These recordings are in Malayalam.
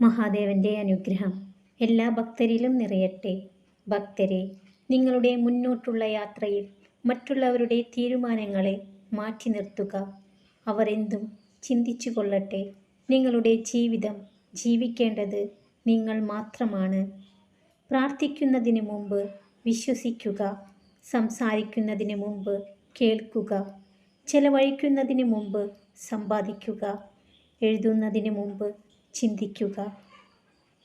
മഹാദേവന്റെ അനുഗ്രഹം എല്ലാ ഭക്തരിലും നിറയട്ടെ. ഭക്തരെ നിങ്ങളുടെ മുന്നോട്ടുള്ള യാത്രയിൽ മറ്റുള്ളവരുടെ തീരുമാനങ്ങളെ മാറ്റി നിർത്തുക. അവർ എന്തും ചിന്തിച്ചു കൊള്ളട്ടെ. നിങ്ങളുടെ ജീവിതം ജീവിക്കേണ്ടത് നിങ്ങൾ മാത്രമാണ്. പ്രാർത്ഥിക്കുന്നതിന് മുമ്പ് വിശ്വസിക്കുക. സംസാരിക്കുന്നതിന് മുമ്പ് കേൾക്കുക. ചെലവഴിക്കുന്നതിന് മുമ്പ് സമ്പാദിക്കുക. എഴുതുന്നതിന് മുമ്പ് ചിന്തിക്കുക.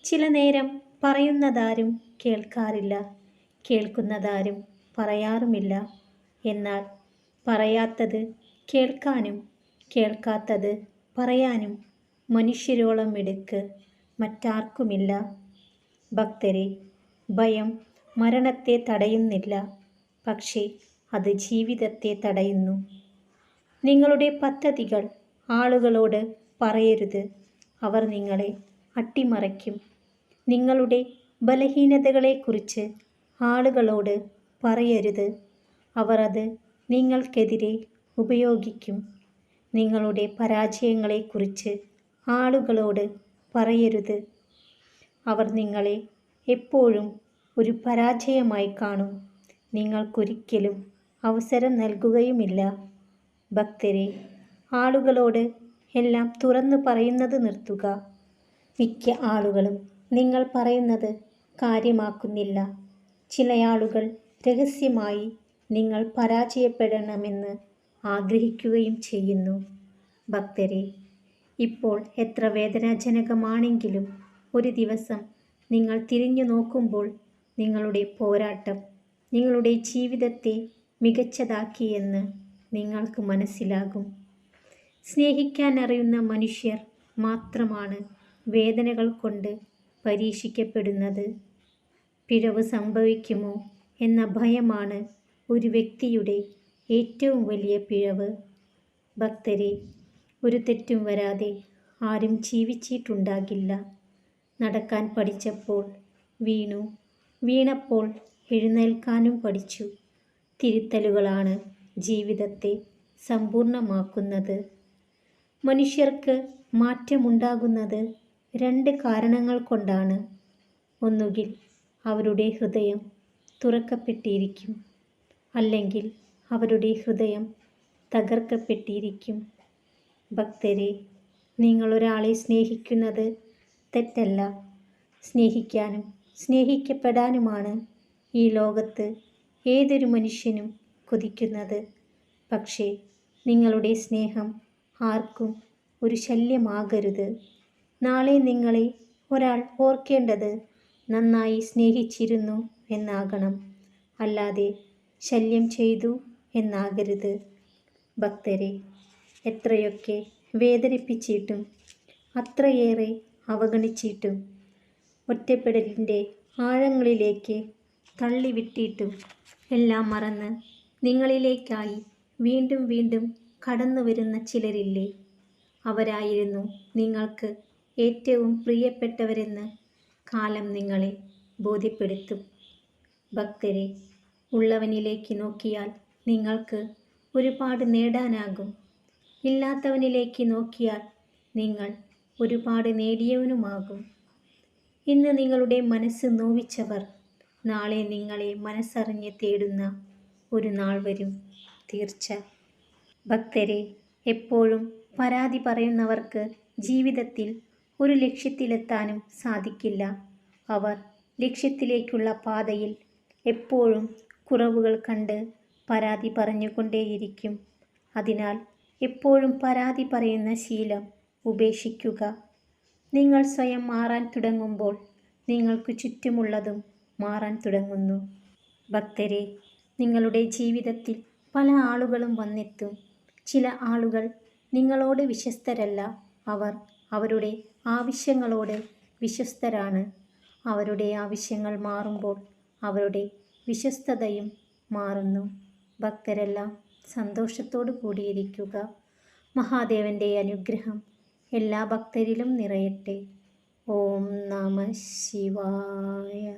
ചില നേരം പറയുന്നതാരും കേൾക്കാറില്ല. കേൾക്കുന്നതാരും പറയാറുമില്ല. എന്നാൽ പറയാത്തത് കേൾക്കാനും കേൾക്കാത്തത് പറയാനും മനുഷ്യരോളം എടുക്ക് മറ്റാർക്കുമില്ല. ഭക്തരെ ഭയം മരണത്തെ തടയുന്നില്ല. പക്ഷേ അത് ജീവിതത്തെ തടയുന്നു. നിങ്ങളുടെ പദ്ധതികൾ ആളുകളോട് പറയരുത്. അവർ നിങ്ങളെ അട്ടിമറിക്കും. നിങ്ങളുടെ ബലഹീനതകളെക്കുറിച്ച് ആളുകളോട് പറയരുത്. അവർ അത് നിങ്ങൾക്കെതിരെ ഉപയോഗിക്കും. നിങ്ങളുടെ പരാജയങ്ങളെക്കുറിച്ച് ആളുകളോട് പറയരുത്. അവർ നിങ്ങളെ എപ്പോഴും ഒരു പരാജയമായി കാണും. നിങ്ങൾക്കൊരിക്കലും അവസരം നൽകുകയുമില്ല. ഭക്തരെ ആളുകളോട് എല്ലാം തുറന്നു പറയുന്നത് നിർത്തുക. മിക്ക ആളുകളും നിങ്ങൾ പറയുന്നത് കാര്യമാക്കുന്നില്ല. ചില ആളുകൾ രഹസ്യമായി നിങ്ങൾ പരാജയപ്പെടണമെന്ന് ആഗ്രഹിക്കുകയും ചെയ്യുന്നു. ഭക്തരെ ഇപ്പോൾ എത്ര വേദനാജനകമാണെങ്കിലും ഒരു ദിവസം നിങ്ങൾ തിരിഞ്ഞു നോക്കുമ്പോൾ നിങ്ങളുടെ പോരാട്ടം നിങ്ങളുടെ ജീവിതത്തെ മികച്ചതാക്കിയെന്ന് നിങ്ങൾക്ക് മനസ്സിലാകും. സ്നേഹിക്കാൻ അറിയുന്ന മനുഷ്യർ മാത്രമാണ് വേദനകൾ കൊണ്ട് പരീക്ഷിക്കപ്പെടുന്നത്. പിഴവ് സംഭവിക്കുമോ എന്ന ഭയമാണ് ഒരു വ്യക്തിയുടെ ഏറ്റവും വലിയ പിഴവ്. ഭക്തരെ ഒരു തെറ്റും വരാതെ ആരും ജീവിച്ചിട്ടുണ്ടാകില്ല. നടക്കാൻ പഠിച്ചപ്പോൾ വീണു. വീണപ്പോൾ എഴുന്നേൽക്കാനും പഠിച്ചു. തിരുത്തലുകളാണ് ജീവിതത്തെ സമ്പൂർണമാക്കുന്നത്. മനുഷ്യർക്ക് മാറ്റമുണ്ടാകുന്നത് രണ്ട് കാരണങ്ങൾ കൊണ്ടാണ്. ഒന്നുകിൽ അവരുടെ ഹൃദയം തുറക്കപ്പെട്ടിരിക്കും അല്ലെങ്കിൽ അവരുടെ ഹൃദയം തകർക്കപ്പെട്ടിരിക്കും. ഭക്തരെ നിങ്ങളൊരാളെ സ്നേഹിക്കുന്നത് തെറ്റല്ല. സ്നേഹിക്കാനും സ്നേഹിക്കപ്പെടാനുമാണ് ഈ ലോകത്ത് ഏതൊരു മനുഷ്യനും കൊതിക്കുന്നത്. പക്ഷേ നിങ്ങളുടെ സ്നേഹം ആർക്കും ഒരു ശല്യമാകരുത്. നാളെ നിങ്ങളെ ഒരാൾ ഓർക്കേണ്ടത് നന്നായി സ്നേഹിച്ചിരുന്നു എന്നാകണം. അല്ലാതെ ശല്യം ചെയ്തു എന്നാകരുത്. ഭക്തരെ എത്രയൊക്കെ വേദനിപ്പിച്ചിട്ടും അത്രയേറെ അവഗണിച്ചിട്ടും ഒറ്റപ്പെടലിന്റെ ആഴങ്ങളിലേക്ക് തള്ളിവിട്ടിട്ടും എല്ലാം മറന്ന് നിങ്ങളിലേക്കായി വീണ്ടും വീണ്ടും കടന്നു വരുന്ന ചിലരില്ലേ? അവരായിരുന്നു നിങ്ങൾക്ക് ഏറ്റവും പ്രിയപ്പെട്ടവരെന്ന് കാലം നിങ്ങളെ ബോധ്യപ്പെടുത്തും. ഭക്തരെ ഉള്ളവനിലേക്ക് നോക്കിയാൽ നിങ്ങൾക്ക് ഒരുപാട് നേടാനാകും. ഇല്ലാത്തവനിലേക്ക് നോക്കിയാൽ നിങ്ങൾ ഒരുപാട് നേടിയവനുമാകും. ഇന്ന് നിങ്ങളുടെ മനസ്സ് നോവിച്ചവർ നാളെ നിങ്ങളെ മനസ്സറിഞ്ഞ് തേടുന്ന ഒരു നാൾ വരും തീർച്ച. ഭക്തരെ എപ്പോഴും പരാതി പറയുന്നവർക്ക് ജീവിതത്തിൽ ഒരു ലക്ഷ്യത്തിലെത്താനും സാധിക്കില്ല. അവർ ലക്ഷ്യത്തിലേക്കുള്ള പാതയിൽ എപ്പോഴും കുറവുകൾ കണ്ട് പരാതി പറഞ്ഞുകൊണ്ടേയിരിക്കും. അതിനാൽ എപ്പോഴും പരാതി പറയുന്ന ശീലം ഉപേക്ഷിക്കുക. നിങ്ങൾ സ്വയം മാറാൻ തുടങ്ങുമ്പോൾ നിങ്ങൾക്ക് ചുറ്റുമുള്ളതും മാറാൻ തുടങ്ങുന്നു. ഭക്തരെ നിങ്ങളുടെ ജീവിതത്തിൽ പല ആളുകളും വന്നെത്തും. ചില ആളുകൾ നിങ്ങളോട് വിശ്വസ്തരല്ല. അവർ അവരുടെ ആവശ്യങ്ങളോട് വിശ്വസ്തരാണ്. അവരുടെ ആവശ്യങ്ങൾ മാറുമ്പോൾ അവരുടെ വിശ്വസ്തതയും മാറുന്നു. ഭക്തരെല്ലാം സന്തോഷത്തോടു കൂടിയിരിക്കുക. മഹാദേവന്റെ അനുഗ്രഹം എല്ലാ ഭക്തരിലും നിറയട്ടെ. ഓം നമ ശിവായ.